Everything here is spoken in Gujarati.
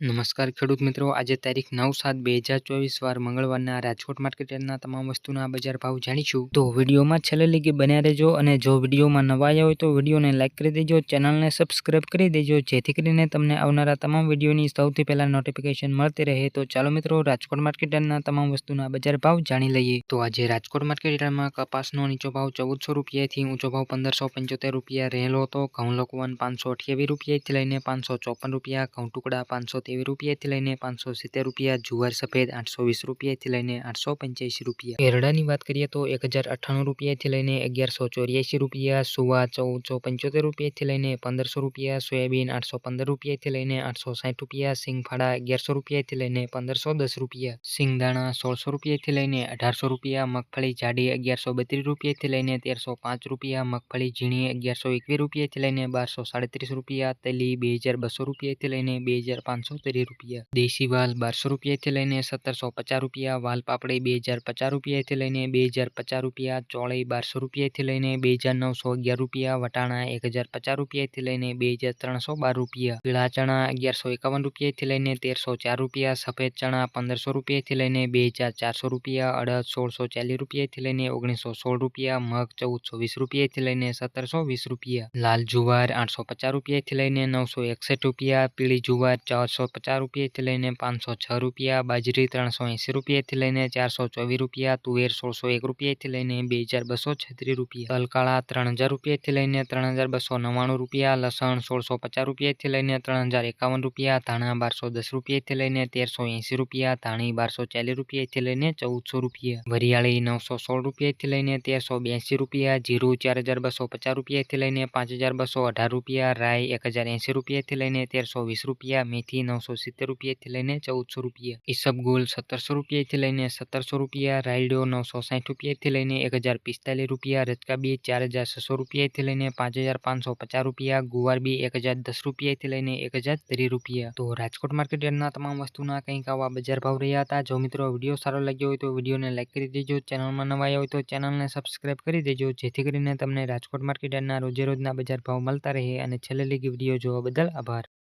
નમસ્કાર ખેડૂત મિત્રો. આજે તારીખ નવ સાત બે હજાર ચોવીસ, વાર મંગળવારના રાજકોટ માર્કેટ યાર્ડના તમામ વસ્તુના બજાર ભાવ જાણીશું. તો વિડીયોમાં છેલ્લે લીગી બન્યા રહેજો અને જો વિડીયોમાં નવા આવ્યા હોય તો વિડીયોને લાઇક કરી દેજો, ચેનલને સબસ્ક્રાઇબ કરી દેજો, જેથી કરીને તમને આવનારા તમામ વિડીયોની સૌથી પહેલાં નોટિફિકેશન મળતી રહે. તો ચાલો મિત્રો, રાજકોટ માર્કેટ યાર્ડના તમામ વસ્તુના બજાર ભાવ જાણી લઈએ. તો આજે રાજકોટ માર્કેટ યાર્ડમાં કપાસનો નીચો ભાવ ચૌદસો રૂપિયાથી ઊંચો ભાવ પંદરસો પંચોતેર રૂપિયા રહેલો હતો. ઘઉં લોકવન પાંચસો અઠ્યાવીસ રૂપિયાથી લઈને પાંચસો ચોપન રૂપિયા, ઘઉં ટુકડા પાંચસો તેવી રૂપિયાથી લઈને પાંચસો સિત્તેર રૂપિયા જુવાર સફેદ આઠસો વીસ રૂપિયાથી લઈને આઠસો પંચ્યાસી રૂપિયા એરડાની વાત કરીએ તો એક હજાર અઠ્ઠાણું રૂપિયાથી લઈને અગિયારસો ચોર્યાસી રૂપિયા સુવા ચૌદસો પંચોતેર રૂપિયાથી લઈને પંદરસો રૂપિયા સોયાબીન આઠસો પંદર રૂપિયાથી લઈને આઠસો સાઠ રૂપિયા સિંગફાળા અગિયારસો રૂપિયાથી લઈને પંદરસો દસ રૂપિયા સિંગદાણા સોળસો રૂપિયાથી લઈને અઢારસો રૂપિયા મગફળી જાડી અગિયારસો બત્રીસ રૂપિયાથી લઈને તેરસો પાંચ રૂપિયા મગફળી ઝીણી અગિયારસો એકવીસ રૂપિયાથી લઈને બારસો સાડત્રીસ રૂપિયા તલી બે હજાર બસો રૂપિયાથી લઈને બે હજાર પાંચસો રૂપિયા દેશી વાલ બારસો રૂપિયાથી લઈને સત્તરસો પચાસ રૂપિયા વાલ પાપડી બે હજાર પચાસ રૂપિયાથી લઈને બે હજાર પચાસ રૂપિયા ચોળી બારસો રૂપિયાથી લઈને બે હજાર નવસો અગિયાર રૂપિયા વટાણા એક હજાર પચાસ રૂપિયાથી લઈને બે હજાર ત્રણસો બાર રૂપિયા પીળા ચણા અગિયારસો એકાવન રૂપિયાથી લઈને તેરસો ચાર રૂપિયા સફેદ ચણા પંદરસો રૂપિયાથી લઈને બે હજાર ચારસો રૂપિયા અડદ સોળસો ચાલીસ રૂપિયાથી લઈને ઓગણીસો સોળ રૂપિયા મગ ચૌદસો વીસ રૂપિયાથી લઈને સત્તરસો વીસ રૂપિયા લાલ જુવાર આઠસો પચાસ રૂપિયાથી લઈને નવસો એકસઠ રૂપિયા પીળી જુવાર ચારસો પચાસ રૂપિયાથી લઈને પાંચસો છ રૂપિયા બાજરી ત્રણસો એંસી રૂપિયાથી લઈને ચારસો ચોવીસ રૂપિયા તુવેર સોળસો એક રૂપિયાથી લઈને બે હજાર બસો છત્રીસ રૂપિયા તલકાળા ત્રણ હજાર રૂપિયાથી લઈને ત્રણ હજાર બસો નવ્વાણું રૂપિયા લસણ સોળસો પચાસ રૂપિયાથી લઈને ત્રણ હજાર એકાવન રૂપિયા ધાણા બારસો દસ રૂપિયાથી લઈને તેરસો એંસી રૂપિયા ધાણી બારસો ચાલીસ રૂપિયાથી લઈને ચૌદસો રૂપિયા વરિયાળી નવસો સોળ રૂપિયાથી લઈને તેરસો બ્યાસી રૂપિયા જીરું ચાર હજાર બસો પચાસ રૂપિયાથી લઈને પાંચ હજાર બસો અઢાર રૂપિયા રાય એક હજાર એંસી રૂપિયાથી લઈને તેરસો વીસ રૂપિયા મેથી નવસો સિત્તેર રૂપિયાથી લઈને ચૌદસો રૂપિયા. ઈસબગુલ સત્તરસો રૂપિયાથી લઈને સત્તરસો રૂપિયા. રાયડો નવસો સાઠ રૂપિયાથી લઈને એક હજાર પિસ્તાલીસ રૂપિયા. રચકા બી ચાર હજાર છસો રૂપિયાથી લઈને પાંચ હજાર પાંચસો પચાસ રૂપિયા. ગુવાર બી એક હજાર દસ રૂપિયાથી લઈને એક હજાર ત્રીસ રૂપિયા. તો રાજકોટ માર્કેટ યાર્ડના તમામ વસ્તુના કંઈક આવા બજાર ભાવ રહ્યા હતા. જો મિત્રો વીડિયો સારો લાગ્યો હોય તો વિડીયોને લાઇક કરી દેજો. ચેનલમાં નવા આવ્યા હોય તો ચેનલને સબસ્ક્રાઇબ કરી દેજો. જેથી કરીને તમને રાજકોટ માર્કેટ યાર્ડના રોજે રોજના બજાર ભાવ મળતા રહે. અને છેલ્લે લીગી વીડિયો જોવા બદલ આભાર.